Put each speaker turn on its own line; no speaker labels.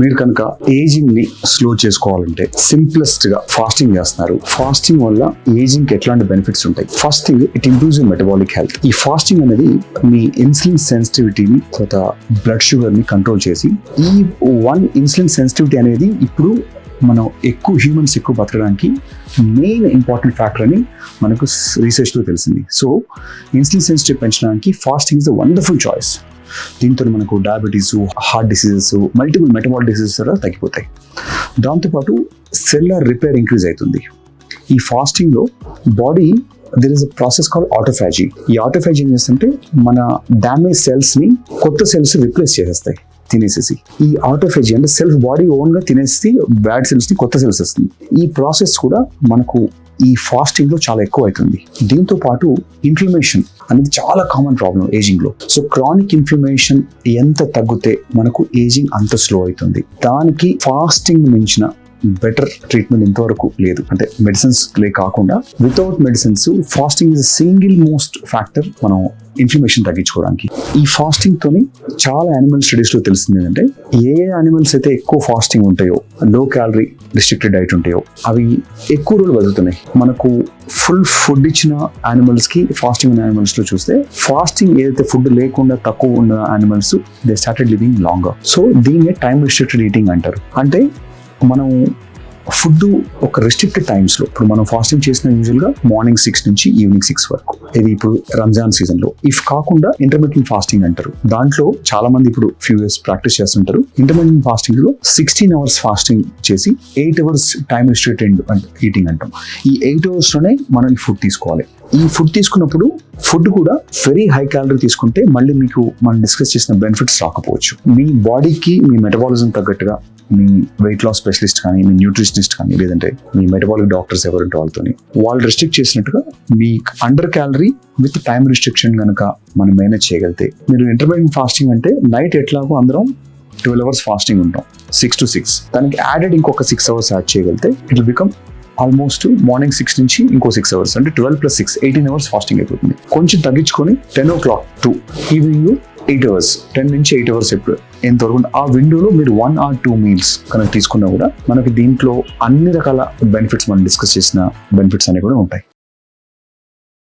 మీరు కనుక ఏజింగ్ని స్లో చేసుకోవాలంటే సింప్లెస్ట్గా ఫాస్టింగ్ చేస్తున్నారు. ఫాస్టింగ్ వల్ల ఏజింగ్కి ఎట్లాంటి బెనిఫిట్స్ ఉంటాయి? First thing it improves your metabolic health ఈ ఫాస్టింగ్ అనేది మీ ఇన్సులిన్ సెన్సిటివిటీని తర్వాత బ్లడ్ షుగర్ని కంట్రోల్ చేసి ఈ వన్ ఇన్సులిన్ సెన్సిటివిటీ అనేది ఇప్పుడు మనం ఎక్కువ హ్యూమన్స్ ఎక్కువ బతకడానికి మెయిన్ ఇంపార్టెంట్ ఫ్యాక్టర్ అని మనకు రీసెర్చ్లో తెలిసింది. సో ఇన్సులిన్ సెన్సిటివ్ పెంచడానికి fasting is the wonderful choice దీంతో మనకు diabetes heart diseases multiple metabolic diseases కూడా తగ్గిపోతాయి. దాంతోపాటు సెల్లర్ రిపేర్ ఇంక్రీజ్ అవుతుంది. ఈ ఫాస్టింగ్లో body there is a process call autophagy ఈ ఆటోఫాజీ ఏం చేస్తుంటే మన డ్యామేజ్ సెల్స్ని కొత్త సెల్స్ రిప్లేస్ చేసేస్తాయి తినేసేసి. ఈ ఆటోఫేజీ అంటే సెల్ఫ్ బాడీ ఓన్గా తినేసి బ్యాడ్ సెల్స్ని కొత్త సెల్స్ వస్తుంది. ఈ ప్రాసెస్ కూడా మనకు ఈ ఫాస్టింగ్లో చాలా ఎక్కువ అవుతుంది దీంతో పాటు ఇన్ఫ్లమేషన్ అనేది చాలా కామన్ ప్రాబ్లం ఏజింగ్లో సో క్రానిక్ ఇన్ఫ్లమేషన్ ఎంత తగ్గితే మనకు ఏజింగ్ అంత స్లో అవుతుంది. దానికి ఫాస్టింగ్ మించిన బెటర్ ట్రీట్మెంట్ ఇంతవరకు లేదు. అంటే మెడిసిన్స్ లే కాకుండా without medicines fasting is single most factor మనం ఇన్ఫ్లమేషన్ తగ్గించుకోవడానికి. ఈ ఫాస్టింగ్ తోని చాలా యానిమల్ స్టడీస్లో తెలిసింది ఏంటంటే ఏ యానిమల్స్ అయితే ఎక్కువ ఫాస్టింగ్ ఉంటాయో లో క్యాలరీ రిస్ట్రిక్టెడ్ డైట్ ఉంటాయో అవి ఎక్కువ రోజులు బతుకుతున్నాయి. మనకు ఫుల్ ఫుడ్ ఇచ్చిన యానిమల్స్కి ఫాస్టింగ్ ఉన్న యానిమల్స్లో చూస్తే ఫాస్టింగ్ ఏదైతే ఫుడ్ లేకుండా తక్కువ ఉన్న animals they started living longer so దీన్నే టైం రిస్ట్రిక్టెడ్ ఈటింగ్ అంటారు. అంటే మనం ఫుడ్ ఒక రెస్ట్రిక్టెడ్ టైమ్స్లో ఇప్పుడు మనం ఫాస్టింగ్ చేసిన యూజువల్గా మార్నింగ్ సిక్స్ నుంచి ఈవినింగ్ సిక్స్ వరకు. ఇది ఇప్పుడు రంజాన్ సీజన్లో ఇఫ్ కాకుండా ఇంటర్మీడియట్ ఫాస్టింగ్ అంటారు. దాంట్లో చాలా మంది ఇప్పుడు ఫ్యూ ఇయర్స్ ప్రాక్టీస్ చేస్తుంటారు. ఇంటర్మీడియట్ ఫాస్టింగ్లో సిక్స్టీన్ అవర్స్ ఫాస్టింగ్ చేసి eight hours time restricted eating అంటాం. ఈ ఎయిట్ అవర్స్లోనే మనం ఫుడ్ తీసుకోవాలి. ఈ ఫుడ్ తీసుకున్నప్పుడు ఫుడ్ కూడా వెరీ హై క్యాలరీ తీసుకుంటే మళ్ళీ మీకు మనం డిస్కస్ చేసిన బెనిఫిట్స్ రాకపోవచ్చు. మీ బాడీకి మీ మెటబాలిజం తగ్గట్టుగా మీ వెయిట్ లాస్ స్పెషలిస్ట్ కానీ మీ న్యూట్రిషనిస్ట్ కానీ లేదంటే మీ మెటబాలిక్ డాక్టర్స్ ఎవరంటే వాళ్ళతోని వాళ్ళు రెస్ట్రిక్ట్ చేసినట్టుగా మీ under calorie with time restriction కనుక మనం మేనేజ్ చేయగలిగితే మీరు ఇంటర్మీడియట్ ఫాస్టింగ్ అంటే నైట్ ఎట్లాగో అందరం ట్వెల్వ్ అవర్స్ ఫాస్టింగ్ ఉంటాం సిక్స్ టు సిక్స్ దానికి యాడెడ్ ఇంకొక సిక్స్ అవర్స్ యాడ్ చేయగలిగితే it will become almost morning six నుంచి ఇంకో సిక్స్ అవర్స్ అంటే twelve plus six eighteen hours fasting అయిపోతుంది. కొంచెం తగ్గించుకొని ten o'clock to evening eight hours ten నుంచి ఎయిట్ అవర్స్ ఎప్పుడు? ఎంతవరకు ఆ విండోలో మీరు వన్ ఆర్ టూ మీల్స్ కనుక తీసుకున్నా కూడా మనకి దీంట్లో అన్ని రకాల బెనిఫిట్స్ మనం డిస్కస్ చేసిన బెనిఫిట్స్ అనేవి కూడా ఉంటాయి.